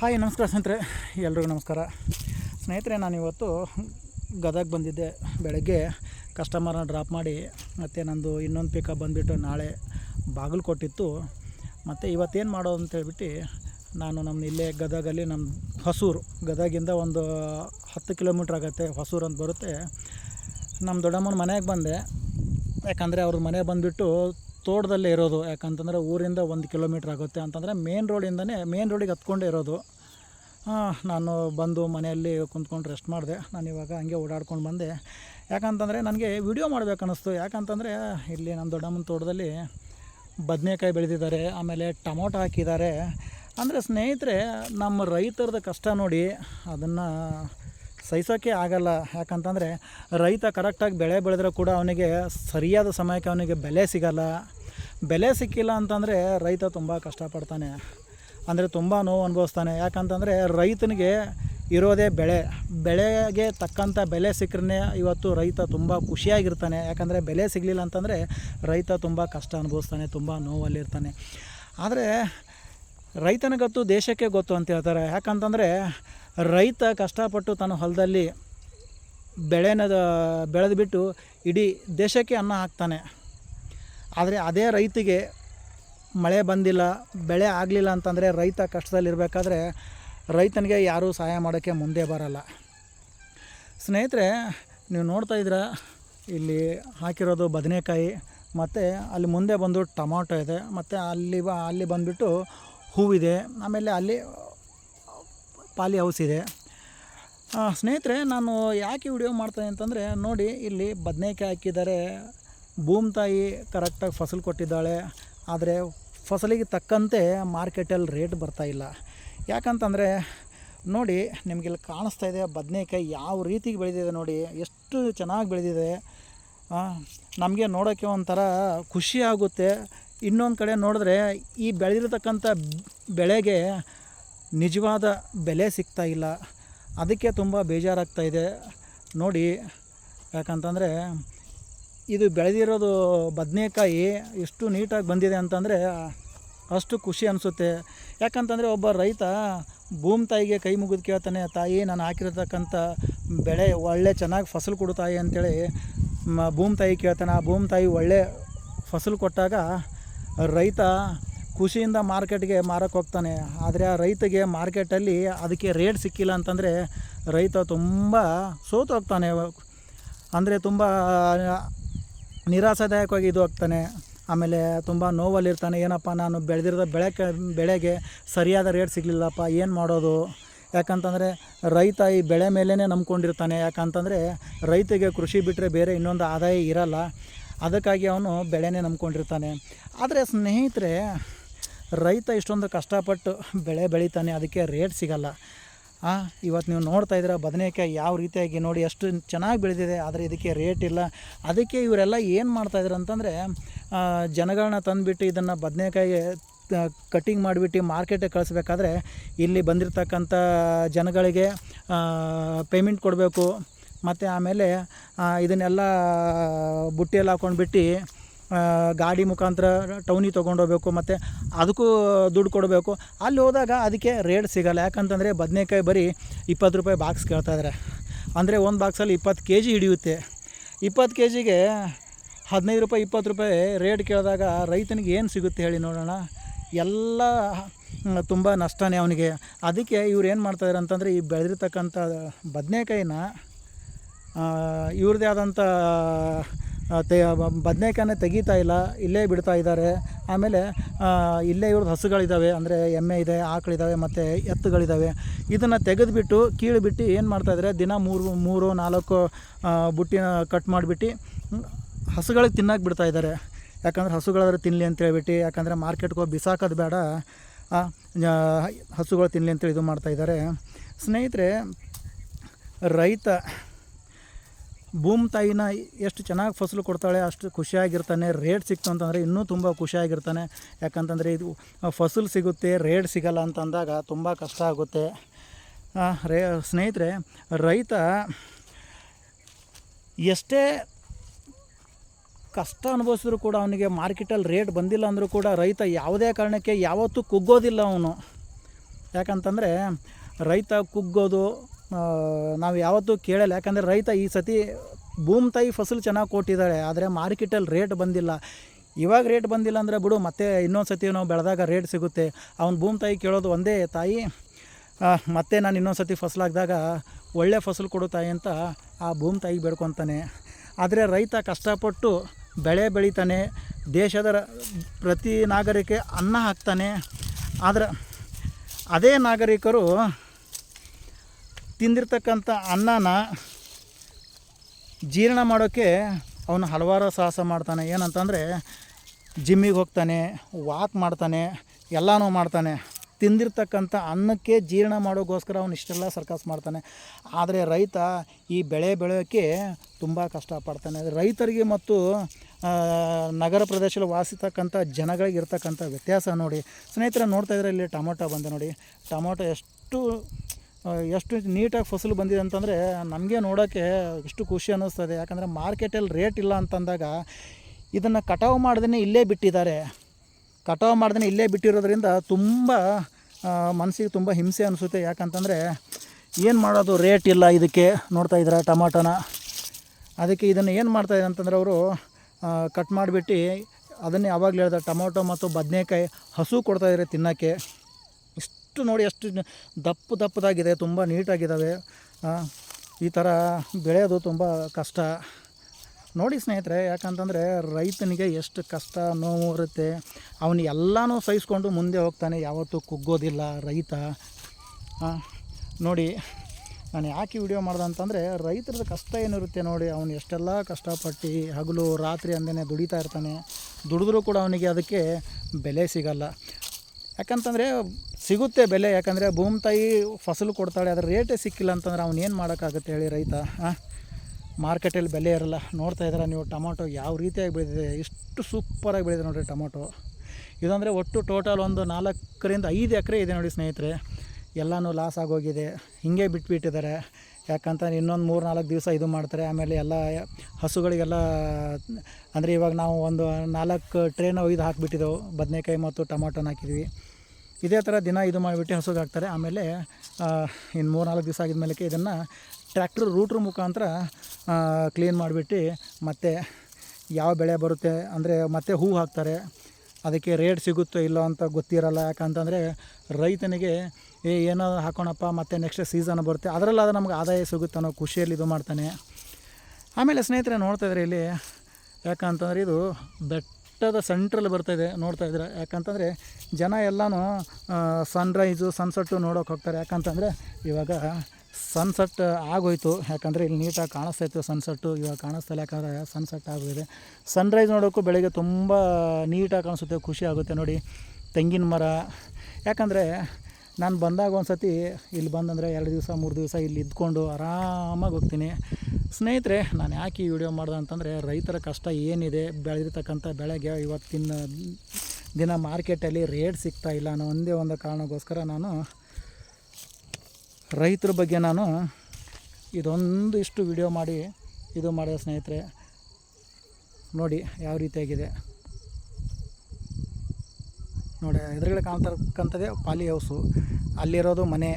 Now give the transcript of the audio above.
Hi, ನಮಸ್ಕಾರ ಸ್ನೇಹಿತರೆ. ಎಲ್ರಿಗೂ ನಮಸ್ಕಾರ. ಸ್ನೇಹಿತರೆ ನಾನಿವತ್ತು ಗದಗ ಬಂದಿದ್ದೆ. ಬೆಳಗ್ಗೆ ಕಸ್ಟಮರ್ನ ಡ್ರಾಪ್ ಮಾಡಿ, ಮತ್ತು ನಂದು ಇನ್ನೊಂದು ಪಿಕಪ್ ಬಂದುಬಿಟ್ಟು ನಾಳೆ ಬಾಗಿಲು ಕೊಟ್ಟಿತ್ತು ಮತ್ತು ಇವತ್ತೇನು ಮಾಡೋದು ಅಂತ ಹೇಳ್ಬಿಟ್ಟು ನಾನು ನಮ್ಮ ಇಲ್ಲೇ ಗದಗಲ್ಲಿ ನಮ್ಮ ಹೊಸೂರು. ಗದಗಿಂದ ಒಂದು ಹತ್ತು ಕಿಲೋಮೀಟ್ರ್ ಆಗುತ್ತೆ ಹೊಸೂರು ಅಂತ ಬರುತ್ತೆ. ನಮ್ಮ ದೊಡ್ಡಮ್ಮನ ಮನೆಗೆ ಬಂದೆ. ಯಾಕಂದರೆ ಅವ್ರ ಮನೆ ಬಂದುಬಿಟ್ಟು ತೋಟದಲ್ಲೇ ಇರೋದು, ಯಾಕಂತಂದರೆ ಊರಿಂದ ಒಂದು ಕಿಲೋಮೀಟ್ರ್ ಆಗುತ್ತೆ ಅಂತಂದರೆ ಮೇನ್ ರೋಡಿಂದನೇ ಮೇನ್ ರೋಡಿಗೆ ಹತ್ಕೊಂಡೇ ಇರೋದು. ನಾನು ಬಂದು ಮನೆಯಲ್ಲಿ ಕುಂತ್ಕೊಂಡು ರೆಸ್ಟ್ ಮಾಡಿದೆ. ನಾನು ಇವಾಗ ಹಂಗೆ ಓಡಾಡ್ಕೊಂಡು ಬಂದೆ. ಯಾಕಂತಂದರೆ ನನಗೆ ವಿಡಿಯೋ ಮಾಡಬೇಕು ಅನ್ನಿಸ್ತು ಯಾಕಂತಂದರೆ ಇಲ್ಲಿ ನಮ್ಮ ದೊಡ್ಡಮ್ಮನ ತೋಟದಲ್ಲಿ ಬದನೆಕಾಯಿ ಬೆಳೆದಿದ್ದಾರೆ, ಆಮೇಲೆ ಟೊಮೊಟೊ ಹಾಕಿದ್ದಾರೆ. ಅಂದರೆ ಸ್ನೇಹಿತರೆ, ನಮ್ಮ ರೈತರದ ಕಷ್ಟ ನೋಡಿ ಅದನ್ನು ಸಹಿಸೋಕ್ಕೆ ಆಗಲ್ಲ. ಯಾಕಂತಂದರೆ ರೈತ ಕರೆಕ್ಟಾಗಿ ಬೆಳೆ ಬೆಳೆದ್ರೆ ಕೂಡ ಅವನಿಗೆ ಸರಿಯಾದ ಸಮಯಕ್ಕೆ ಅವನಿಗೆ ಬೆಲೆ ಸಿಗಲ್ಲ. ಬೆಲೆ ಸಿಕ್ಕಿಲ್ಲ ಅಂತಂದರೆ ರೈತ ತುಂಬ ಕಷ್ಟಪಡ್ತಾನೆ. ಅಂದರೆ ತುಂಬ ನೋವು ಅನುಭವಿಸ್ತಾನೆ. ಯಾಕಂತಂದರೆ ರೈತನಿಗೆ ಇರೋದೇ ಬೆಳೆ. ಬೆಳೆಗೆ ತಕ್ಕಂಥ ಬೆಲೆ ಸಿಕ್ಕರೆ ಇವತ್ತು ರೈತ ತುಂಬ ಖುಷಿಯಾಗಿರ್ತಾನೆ. ಯಾಕಂದರೆ ಬೆಲೆ ಸಿಗಲಿಲ್ಲ ಅಂತಂದರೆ ರೈತ ತುಂಬ ಕಷ್ಟ ಅನುಭವಿಸ್ತಾನೆ, ತುಂಬ ನೋವಲ್ಲಿರ್ತಾನೆ. ಆದರೆ ರೈತನಿಗೆ ಗೊತ್ತು ದೇಶಕ್ಕೆ ಗೊತ್ತು ಅಂತ ಹೇಳ್ತಾರೆ. ಯಾಕಂತಂದರೆ ರೈತ ಕಷ್ಟಪಟ್ಟು ತನ್ನ ಹೊಲದಲ್ಲಿ ಬೆಳೆನ ಬೆಳೆದುಬಿಟ್ಟು ಇಡೀ ದೇಶಕ್ಕೆ ಅನ್ನ ಹಾಕ್ತಾನೆ. ಆದರೆ ಅದೇ ರೈತಿಗೆ ಮಳೆ ಬಂದಿಲ್ಲ, ಬೆಳೆ ಆಗಲಿಲ್ಲ ಅಂತಂದರೆ ರೈತ ಕಷ್ಟದಲ್ಲಿರಬೇಕಾದ್ರೆ ರೈತನಿಗೆ ಯಾರೂ ಸಹಾಯ ಮಾಡೋಕ್ಕೆ ಮುಂದೆ ಬರಲ್ಲ. ಸ್ನೇಹಿತರೆ, ನೀವು ನೋಡ್ತಾ ಇದ್ದೀರಾ, ಇಲ್ಲಿ ಹಾಕಿರೋದು ಬದನೆಕಾಯಿ, ಮತ್ತು ಅಲ್ಲಿ ಮುಂದೆ ಬಂದು ಟೊಮಾಟೊ ಇದೆ, ಮತ್ತು ಅಲ್ಲಿ ಬ, ಅಲ್ಲಿ ಬಂದುಬಿಟ್ಟು ಹೂವಿದೆ, ಆಮೇಲೆ ಅಲ್ಲಿ ಪಾಲಿ ಹೌಸ್ ಇದೆ. ಸ್ನೇಹಿತರೆ, ನಾನು ಯಾಕೆ ವಿಡಿಯೋ ಮಾಡ್ತೇನೆ ಅಂತಂದರೆ, ನೋಡಿ, ಇಲ್ಲಿ ಬದನೆಕಾಯಿ ಹಾಕಿದ್ದಾರೆ ಭೂಮಿ ತಾಯಿ ಕರೆಕ್ಟಾಗಿ ಫಸಲು ಕೊಟ್ಟಿದ್ದಾಳೆ, ಆದರೆ ಫಸಲಿಗೆ ತಕ್ಕಂತೆ ಮಾರ್ಕೆಟಲ್ಲಿ ರೇಟ್ ಬರ್ತಾ ಇಲ್ಲ. ಯಾಕಂತಂದರೆ ನೋಡಿ, ನಿಮಗಿಲ್ಲಿ ಕಾಣಿಸ್ತಾ ಇದೆ, ಬದನೇಕಾಯಿ ಯಾವ ರೀತಿಗೆ ಬೆಳೆದಿದೆ ನೋಡಿ, ಎಷ್ಟು ಚೆನ್ನಾಗಿ ಬೆಳೆದಿದೆ. ನಮಗೆ ನೋಡೋಕ್ಕೆ ಒಂಥರ ಖುಷಿ ಆಗುತ್ತೆ. ಇನ್ನೊಂದು ಕಡೆ ನೋಡಿದ್ರೆ ಈ ಬೆಳೆದಿರತಕ್ಕಂಥ ಬೆಳೆಗೆ ನಿಜವಾದ ಬೆಲೆ ಸಿಗ್ತಾ ಇಲ್ಲ. ಅದಕ್ಕೆ ತುಂಬ ಬೇಜಾರಾಗ್ತಾ ಇದೆ. ನೋಡಿ, ಯಾಕಂತಂದರೆ ಇದು ಬೆಳೆದಿರೋದು ಬದನೆಕಾಯಿ ಎಷ್ಟು ನೀಟಾಗಿ ಬಂದಿದೆ ಅಂತಂದರೆ ಅಷ್ಟು ಖುಷಿ ಅನಿಸುತ್ತೆ. ಯಾಕಂತಂದರೆ ಒಬ್ಬ ರೈತ ಭೂಮಿ ತಾಯಿಗೆ ಕೈ ಮುಗಿದು ಕೇಳ್ತಾನೆ, ತಾಯಿ, ನಾನು ಹಾಕಿರತಕ್ಕಂಥ ಬೆಳೆ ಒಳ್ಳೆ ಚೆನ್ನಾಗಿ ಫಸಲು ಕೊಡು ತಾಯಿ, ಅಂತೇಳಿ ಭೂಮಿ ತಾಯಿ ಕೇಳ್ತಾನೆ. ಆ ಭೂಮಿ ತಾಯಿ ಒಳ್ಳೆ ಫಸಲು ಕೊಟ್ಟಾಗ ರೈತ ಖುಷಿಯಿಂದ ಮಾರ್ಕೆಟ್ಗೆ ಮಾರಕ್ಕೆ ಹೋಗ್ತಾನೆ. ಆದರೆ ಆ ರೈತಗೆ ಮಾರ್ಕೆಟಲ್ಲಿ ಅದಕ್ಕೆ ರೇಟ್ ಸಿಕ್ಕಿಲ್ಲ ಅಂತಂದರೆ ರೈತ ತುಂಬ ಸೋತು ಹೋಗ್ತಾನೆ. ಅಂದರೆ ತುಂಬ ನಿರಾಶಾದಾಯಕವಾಗಿ ಇದು ಆಗ್ತಾನೆ. ಆಮೇಲೆ ತುಂಬ ನೋವಲ್ಲಿರ್ತಾನೆ. ಏನಪ್ಪ ನಾನು ಬೆಳೆದಿರೋ ಬೆಳೆ ಬೆಳೆಗೆ ಸರಿಯಾದ ರೇಟ್ ಸಿಗಲಿಲ್ಲಪ್ಪ, ಏನು ಮಾಡೋದು? ಯಾಕಂತಂದರೆ ರೈತ ಈ ಬೆಳೆ ಮೇಲೇ ನಂಬ್ಕೊಂಡಿರ್ತಾನೆ. ಯಾಕಂತಂದರೆ ರೈತಗೆ ಕೃಷಿ ಬಿಟ್ಟರೆ ಬೇರೆ ಇನ್ನೊಂದು ಆದಾಯ ಇರಲ್ಲ. ಅದಕ್ಕಾಗಿ ಅವನು ಬೆಳೆನೇ ನಂಬ್ಕೊಂಡಿರ್ತಾನೆ. ಆದರೆ ಸ್ನೇಹಿತರೆ, ರೈತ ಇಷ್ಟೊಂದು ಕಷ್ಟಪಟ್ಟು ಬೆಳೆ ಬೆಳಿತಾನೆ. ಅದಕ್ಕೆ ರೇಟ್ ಸಿಗಲ್ಲ. ಇವತ್ತು ನೀವು ನೋಡ್ತಾ ಇದ್ದೀರ, ಬದನೆಕಾಯಿ ಯಾವ ರೀತಿಯಾಗಿ ನೋಡಿ ಎಷ್ಟು ಚೆನ್ನಾಗಿ ಬೆಳೆದಿದೆ, ಆದರೆ ಇದಕ್ಕೆ ರೇಟ್ ಇಲ್ಲ. ಅದಕ್ಕೆ ಇವರೆಲ್ಲ ಏನು ಮಾಡ್ತಾಯಿದ್ರು ಅಂತಂದರೆ ಜನಗಳನ್ನ ತಂದುಬಿಟ್ಟು ಇದನ್ನು ಬದನೆಕಾಯಿ ಕಟ್ಟಿಂಗ್ ಮಾಡಿಬಿಟ್ಟು ಮಾರ್ಕೆಟಿಗೆ ಕಳಿಸ್ಬೇಕಾದ್ರೆ, ಇಲ್ಲಿ ಬಂದಿರತಕ್ಕಂಥ ಜನಗಳಿಗೆ ಪೇಮೆಂಟ್ ಕೊಡಬೇಕು. ಮತ್ತು ಆಮೇಲೆ ಇದನ್ನೆಲ್ಲ ಬುಟ್ಟಿಯಲ್ಲಿ ಹಾಕ್ಕೊಂಡ್ಬಿಟ್ಟು ಗಾಡಿ ಮುಖಾಂತರ ಟೌನಿಗೆ ತೊಗೊಂಡೋಗ್ಬೇಕು ಮತ್ತು ಅದಕ್ಕೂ ದುಡ್ಡು ಕೊಡಬೇಕು. ಅಲ್ಲಿ ಹೋದಾಗ ಅದಕ್ಕೆ ರೇಟ್ ಸಿಗಲ್ಲ. ಯಾಕಂತಂದರೆ ಬದನೆಕಾಯಿ ಬರೀ ಇಪ್ಪತ್ತು ರೂಪಾಯಿ ಬಾಕ್ಸ್ ಕೇಳ್ತಾ ಇದ್ದಾರೆ ಅಂದರೆ ಒಂದು ಬಾಕ್ಸಲ್ಲಿ ಇಪ್ಪತ್ತು ಕೆ ಜಿ ಹಿಡಿಯುತ್ತೆ. ಇಪ್ಪತ್ತು ಕೆ ಜಿಗೆ ಹದಿನೈದು ರೂಪಾಯಿ, ಇಪ್ಪತ್ತು ರೂಪಾಯಿ ರೇಟ್ ಕೇಳಿದಾಗ ರೈತನಿಗೆ ಏನು ಸಿಗುತ್ತೆ ಹೇಳಿ ನೋಡೋಣ. ಎಲ್ಲ ತುಂಬ ನಷ್ಟನೇ ಅವನಿಗೆ. ಅದಕ್ಕೆ ಇವ್ರು ಏನು ಮಾಡ್ತಾಯಿದ್ರು ಅಂತಂದರೆ ಈ ಬೆಳೆದಿರ್ತಕ್ಕಂಥ ಬದನೆಕಾಯಿನ ಇವ್ರದ್ದೇ ಆದಂಥ ತೆ ಬದನೇಕಾಯನ್ನ ತೆಗಿತಾ ಇಲ್ಲ, ಇಲ್ಲೇ ಬಿಡ್ತಾ ಇದ್ದಾರೆ. ಆಮೇಲೆ ಇಲ್ಲೇ ಇವ್ರದ್ದು ಹಸುಗಳಿದ್ದಾವೆ ಅಂದರೆ ಎಮ್ಮೆ ಇದೆ ಆಕಳಿದ್ದಾವೆ ಮತ್ತು ಎತ್ತುಗಳಿದ್ದಾವೆ ಇದನ್ನು ತೆಗೆದುಬಿಟ್ಟು ಕೀಳುಬಿಟ್ಟು ಏನು ಮಾಡ್ತಾಯಿದ್ದಾರೆ ದಿನ ಮೂರು ಮೂರು, ನಾಲ್ಕು ಬುಟ್ಟಿನ ಕಟ್ ಮಾಡಿಬಿಟ್ಟು ಹಸುಗಳಿಗೆ ತಿನ್ನಕ್ಕೆ ಬಿಡ್ತಾ ಇದ್ದಾರೆ. ಯಾಕಂದ್ರೆ ಹಸುಗಳಾದ್ರೆ ತಿನ್ನಲಿ ಅಂತ ಹೇಳ್ಬಿಟ್ಟು, ಯಾಕಂದರೆ ಮಾರ್ಕೆಟ್ಗೆ ಹೋಗಿ ಬಿಸಾಕೋದು ಬೇಡ. ಹಸುಗಳು ತಿನ್ನಲಿ ಅಂತೇಳಿ ಇದು ಮಾಡ್ತಾ ಇದ್ದಾರೆ. ಸ್ನೇಹಿತರೆ, ರೈತ ಭೂಮಿ ತಾಯಿನ ಎಷ್ಟು ಚೆನ್ನಾಗಿ ಫಸಲು ಕೊಡ್ತಾಳೆ, ಅಷ್ಟು ಖುಷಿಯಾಗಿರ್ತಾನೆ, ರೇಟ್ ಸಿಕ್ತು ಅಂತಂದರೆ ಇನ್ನೂ ತುಂಬ ಖುಷಿಯಾಗಿರ್ತಾನೆ. ಯಾಕಂತಂದರೆ ಇದು ಫಸಲು ಸಿಗುತ್ತೆ, ರೇಟ್ ಸಿಗಲ್ಲ ಅಂತಂದಾಗ ತುಂಬ ಕಷ್ಟ ಆಗುತ್ತೆ. ರೇ, ಸ್ನೇಹಿತರೆ, ರೈತ ಎಷ್ಟೇ ಕಷ್ಟ ಅನುಭವಿಸಿದ್ರು ಕೂಡ ಅವನಿಗೆ ಮಾರ್ಕೆಟಲ್ಲಿ ರೇಟ್ ಬಂದಿಲ್ಲ ಅಂದರೂ ಕೂಡ ರೈತ ಯಾವುದೇ ಕಾರಣಕ್ಕೆ ಯಾವತ್ತೂ ಕುಗ್ಗೋದಿಲ್ಲ ಅವನು. ಯಾಕಂತಂದರೆ ರೈತ ಕುಗ್ಗೋದು ನಾವು ಯಾವತ್ತೂ ಕೇಳಲ್ಲ. ಯಾಕಂದರೆ ರೈತ ಈ ಸತಿ ಭೂಮಿ ತಾಯಿ ಫಸಲು ಚೆನ್ನಾಗಿ ಕೊಟ್ಟಿದ್ದಾಳೆ ಆದರೆ ಮಾರ್ಕೆಟಲ್ಲಿ ರೇಟ್ ಬಂದಿಲ್ಲ. ಇವಾಗ ರೇಟ್ ಬಂದಿಲ್ಲ ಅಂದರೆ ಬಿಡು, ಮತ್ತೆ ಇನ್ನೊಂದು ಸತಿ ನಾವು ಬೆಳೆದಾಗ ರೇಟ್ ಸಿಗುತ್ತೆ. ಅವ್ನು ಭೂಮಿ ತಾಯಿ ಕೇಳೋದು ಒಂದೇ, ತಾಯಿ ಮತ್ತೆ ನಾನು ಇನ್ನೊಂದು ಸತಿ ಫಸಲಾಗ್ದಾಗ ಒಳ್ಳೆ ಫಸಲು ಕೊಡು ತಾಯಿ ಅಂತ ಆ ಭೂಮಿ ತಾಯಿಗೆ ಬೇಡ್ಕೊತಾನೆ. ಆದರೆ ರೈತ ಕಷ್ಟಪಟ್ಟು ಬೆಳೆ ಬೆಳೀತಾನೆ. ದೇಶದ ಪ್ರತಿ ನಾಗರಿಕೆ ಅನ್ನ ಹಾಕ್ತಾನೆ. ಆದರೆ ಅದೇ ನಾಗರಿಕರು ತಿಂದಿರ್ತಕ್ಕಂಥ ಅನ್ನನ ಜೀರ್ಣ ಮಾಡೋಕ್ಕೆ ಅವನು ಹಲವಾರು ಸಾಹಸ ಮಾಡ್ತಾನೆ. ಏನಂತಂದರೆ ಜಿಮ್ಮಿಗೆ ಹೋಗ್ತಾನೆ ವಾಕ್ ಮಾಡ್ತಾನೆ, ಎಲ್ಲನೂ ಮಾಡ್ತಾನೆ. ತಿಂದಿರ್ತಕ್ಕಂಥ ಅನ್ನಕ್ಕೆ ಜೀರ್ಣ ಮಾಡೋಕ್ಕೋಸ್ಕರ ಅವನು ಇಷ್ಟೆಲ್ಲ ಸರ್ಕಸ್ ಮಾಡ್ತಾನೆ. ಆದರೆ ರೈತ ಈ ಬೆಳೆ ಬೆಳೆಯೋಕ್ಕೆ ತುಂಬ ಕಷ್ಟಪಡ್ತಾನೆ. ರೈತರಿಗೆ ಮತ್ತು ನಗರ ಪ್ರದೇಶದಲ್ಲಿ ವಾಸಿತಕ್ಕಂಥ ಜನಗಳಿಗೆ ಇರ್ತಕ್ಕಂಥ ವ್ಯತ್ಯಾಸ ನೋಡಿ. ಸ್ನೇಹಿತರೆ, ನೋಡ್ತಾ ಇದ್ರೆ ಇಲ್ಲಿ ಟೊಮೊಟೊ ಬಂದೆ ನೋಡಿ. ಟೊಮೊಟೊ ಎಷ್ಟು ಎಷ್ಟು ನೀಟಾಗಿ ಫಸಲು ಬಂದಿದೆ ಅಂತಂದರೆ ನಮಗೆ ನೋಡೋಕ್ಕೆ ಎಷ್ಟು ಖುಷಿ ಅನ್ನಿಸ್ತದೆ. ಯಾಕಂದರೆ ಮಾರ್ಕೆಟಲ್ಲಿ ರೇಟ್ ಇಲ್ಲ ಅಂತಂದಾಗ ಇದನ್ನು ಕಟಾವು ಮಾಡ್ದೇ ಇಲ್ಲೇ ಬಿಟ್ಟಿದ್ದಾರೆ. ಕಟಾವು ಮಾಡ್ದೇ ಇಲ್ಲೇ ಬಿಟ್ಟಿರೋದ್ರಿಂದ ತುಂಬ ಮನಸ್ಸಿಗೆ ತುಂಬ ಹಿಂಸೆ ಅನಿಸುತ್ತೆ. ಯಾಕಂತಂದರೆ ಏನು ಮಾಡೋದು? ರೇಟ್ ಇಲ್ಲ ಇದಕ್ಕೆ. ನೋಡ್ತಾ ಇದ್ದಾರೆ ಟಮಾಟೋನ? ಅದಕ್ಕೆ ಇದನ್ನು ಏನು ಮಾಡ್ತಾಯಿದ್ದಾರೆ ಅಂತಂದರೆ ಅವರು ಕಟ್ ಮಾಡಿಬಿಟ್ಟು ಅದನ್ನೇ ಯಾವಾಗಲೂ ಹೇಳಿದ ಟೊಮೊಟೊ ಮತ್ತು ಬದನೆಕಾಯಿ ಹಸು ಕೊಡ್ತಾಯಿದ್ದಾರೆ ತಿನ್ನೋಕ್ಕೆ. ಇಷ್ಟು ನೋಡಿ ಎಷ್ಟು ದಪ್ಪ ದಪ್ಪದಾಗಿದೆ, ತುಂಬ ನೀಟಾಗಿದ್ದಾವೆ. ಈ ಥರ ಬೆಳೆಯೋದು ತುಂಬ ಕಷ್ಟ. ನೋಡಿ ಸ್ನೇಹಿತರೆ, ಯಾಕಂತಂದರೆ ರೈತನಿಗೆ ಎಷ್ಟು ಕಷ್ಟ, ನೋವು ಇರುತ್ತೆ ಅವನು ಎಲ್ಲನೂ ಸಹಿಸ್ಕೊಂಡು ಮುಂದೆ ಹೋಗ್ತಾನೆ, ಯಾವತ್ತೂ ಕುಗ್ಗೋದಿಲ್ಲ ರೈತ. ನೋಡಿ, ನಾನು ಯಾಕೆ ವಿಡಿಯೋ ಮಾಡ್ದೆ ಅಂತಂದರೆ, ರೈತರದ ಕಷ್ಟ ಏನಿರುತ್ತೆ ನೋಡಿ, ಅವನು ಎಷ್ಟೆಲ್ಲ ಕಷ್ಟಪಟ್ಟು ಹಗಲು ರಾತ್ರಿ ಅಂದೇ ದುಡಿತಾ ಇರ್ತಾನೆ. ದುಡಿದ್ರೂ ಕೂಡ ಅವನಿಗೆ ಅದಕ್ಕೆ ಬೆಲೆ ಸಿಗಲ್ಲ. ಯಾಕಂತಂದರೆ ಸಿಗುತ್ತೆ ಬೆಲೆ, ಯಾಕಂದರೆ ಭೂಮಿ ತಾಯಿ ಫಸಲು ಕೊಡ್ತಾಳೆ, ಅದರ ರೇಟೇ ಸಿಕ್ಕಿಲ್ಲ ಅಂತಂದ್ರೆ ಅವ್ನು ಏನು ಮಾಡೋಕ್ಕಾಗುತ್ತೆ ಹೇಳಿ ರೈತ ಮಾರ್ಕೆಟಲ್ಲಿ ಬೆಲೆ ಇರಲ್ಲ ನೋಡ್ತಾ ಇದ್ದಾರೆ ನೀವು, ಟೊಮೊಟೊ ಯಾವ ರೀತಿಯಾಗಿ ಬೆಳೆದಿದೆ, ಎಷ್ಟು ಸೂಪರಾಗಿ ಬೆಳೆದಿದೆ ನೋಡಿರಿ ಟೊಮೊಟೊ. ಇದಂದರೆ ಒಟ್ಟು ಟೋಟಲ್ ಒಂದು ನಾಲ್ಕರಿಂದ ಐದು ಎಕರೆ ಇದೆ ನೋಡಿ ಸ್ನೇಹಿತರೆ. ಎಲ್ಲನೂ ಲಾಸ್ ಆಗೋಗಿದೆ, ಹಿಂಗೆ ಬಿಟ್ಬಿಟ್ಟಿದ್ದಾರೆ. ಯಾಕಂತ ಇನ್ನೊಂದು ಮೂರು ನಾಲ್ಕು ದಿವಸ ಇದು ಮಾಡ್ತಾರೆ, ಆಮೇಲೆ ಎಲ್ಲ ಹಸುಗಳಿಗೆಲ್ಲ, ಅಂದರೆ ಇವಾಗ ನಾವು ಒಂದು ನಾಲ್ಕು ಟ್ರೇನ ಇದು ಹಾಕಿಬಿಟ್ಟಿದ್ದೆವು, ಬದನೆಕಾಯಿ ಮತ್ತು ಟೊಮೊಟೊನ ಹಾಕಿದ್ವಿ. ಇದೇ ಥರ ದಿನ ಇದು ಮಾಡಿಬಿಟ್ಟು ಹಸುಗೆ ಹಾಕ್ತಾರೆ ಆಮೇಲೆ ಇನ್ನು ಮೂರು ನಾಲ್ಕು ದಿವಸ ಆಗಿದ ಮೇಲೆ ಇದನ್ನು ಟ್ರ್ಯಾಕ್ಟ್ರ್ ರೂಟ್ರ್ ಮುಖಾಂತರ ಕ್ಲೀನ್ ಮಾಡಿಬಿಟ್ಟು ಮತ್ತೆ ಯಾವ ಬೆಳೆ ಬರುತ್ತೆ, ಅಂದರೆ ಮತ್ತೆ ಹೂ ಹಾಕ್ತಾರೆ. ಅದಕ್ಕೆ ರೇಟ್ ಸಿಗುತ್ತೋ ಇಲ್ಲೋ ಅಂತ ಗೊತ್ತಿರಲ್ಲ. ಯಾಕಂತಂದರೆ ರೈತನಿಗೆ, ಏ, ಏನೋ ಹಾಕೋಣಪ್ಪ, ಮತ್ತೆ ನೆಕ್ಸ್ಟ್ ಸೀಸನ್ ಬರುತ್ತೆ. ಅದರಲ್ಲಾದ್ರೆ ನಮ್ಗೆ ಆದಾಯ ಸಿಗುತ್ತೆ ಅನ್ನೋ ಖುಷಿಯಲ್ಲಿ ಇದು ಮಾಡ್ತಾನೆ. ಆಮೇಲೆ ಸ್ನೇಹಿತರೆ, ನೋಡ್ತಾ ಇದ್ರೆ ಇಲ್ಲಿ, ಯಾಕಂತಂದರೆ ಇದು ಬೆಟ್ಟದ ಸೆಂಟ್ರಲ್ಲಿ ಇದೆ, ನೋಡ್ತಾ ಇದ್ದೀರ? ಯಾಕಂತಂದರೆ ಜನ ಎಲ್ಲನೂ ಸನ್ರೈಸು ಸನ್ಸೆಟ್ಟು ನೋಡೋಕೆ ಹೋಗ್ತಾರೆ. ಯಾಕಂತಂದರೆ ಇವಾಗ ಸನ್ಸೆಟ್ ಆಗೋಯ್ತು. ಯಾಕಂದರೆ ಇಲ್ಲಿ ನೀಟಾಗಿ ಕಾಣಿಸ್ತೈತೆ ಸನ್ಸೆಟ್ಟು ಇವಾಗ ಕಾಣಿಸ್ತಲ್ಲ ಯಾಕಂದರೆ ಸನ್ಸೆಟ್ ಆಗೋಗಿದೆ. ಸನ್ರೈಸ್ ನೋಡೋಕ್ಕೂ ಬೆಳಗ್ಗೆ ತುಂಬ ನೀಟಾಗಿ ಕಾಣಿಸುತ್ತೆ. ಖುಷಿ ಆಗುತ್ತೆ ನೋಡಿ. ತೆಂಗಿನ ಮರ. ಯಾಕಂದರೆ ನಾನು ಬಂದಾಗ ಒಂದು ಸತಿ ಇಲ್ಲಿ ಬಂದಂದರೆ ಎರಡು ದಿವಸ, ಮೂರು ದಿವಸ ಇಲ್ಲಿ ಇದ್ಕೊಂಡು ಆರಾಮಾಗಿ ಹೋಗ್ತೀನಿ. ಸ್ನೇಹಿತರೆ, ನಾನು ಯಾಕೆ ಈ ವಿಡಿಯೋ ಮಾಡ್ದೆ ಅಂತಂದರೆ, ರೈತರ ಕಷ್ಟ ಏನಿದೆ, ಬೆಳೆದಿರ್ತಕ್ಕಂಥ ಬೆಳೆಗೆ ಇವತ್ತಿನ ದಿನ ಮಾರ್ಕೆಟಲ್ಲಿ ರೇಟ್ ಸಿಗ್ತಾ ಇಲ್ಲ ಅನ್ನೋ ಒಂದೇ ಒಂದು ಕಾರಣಕ್ಕೋಸ್ಕರ ನಾನು ರೈತರ ಬಗ್ಗೆ ನಾನು ಇದೊಂದು ಇಷ್ಟು ವಿಡಿಯೋ ಮಾಡಿ ಇದು ಮಾಡಿದೆ ಸ್ನೇಹಿತರೆ. ನೋಡಿ ಯಾವ ರೀತಿಯಾಗಿದೆ. ನೋಡಿ ಎದುರುಗಡೆ ಕಾಣ್ತಕ್ಕಂಥದ್ದೇ ಪಾಲಿ ಹೌಸು. ಅಲ್ಲಿರೋದು ಮನೆ.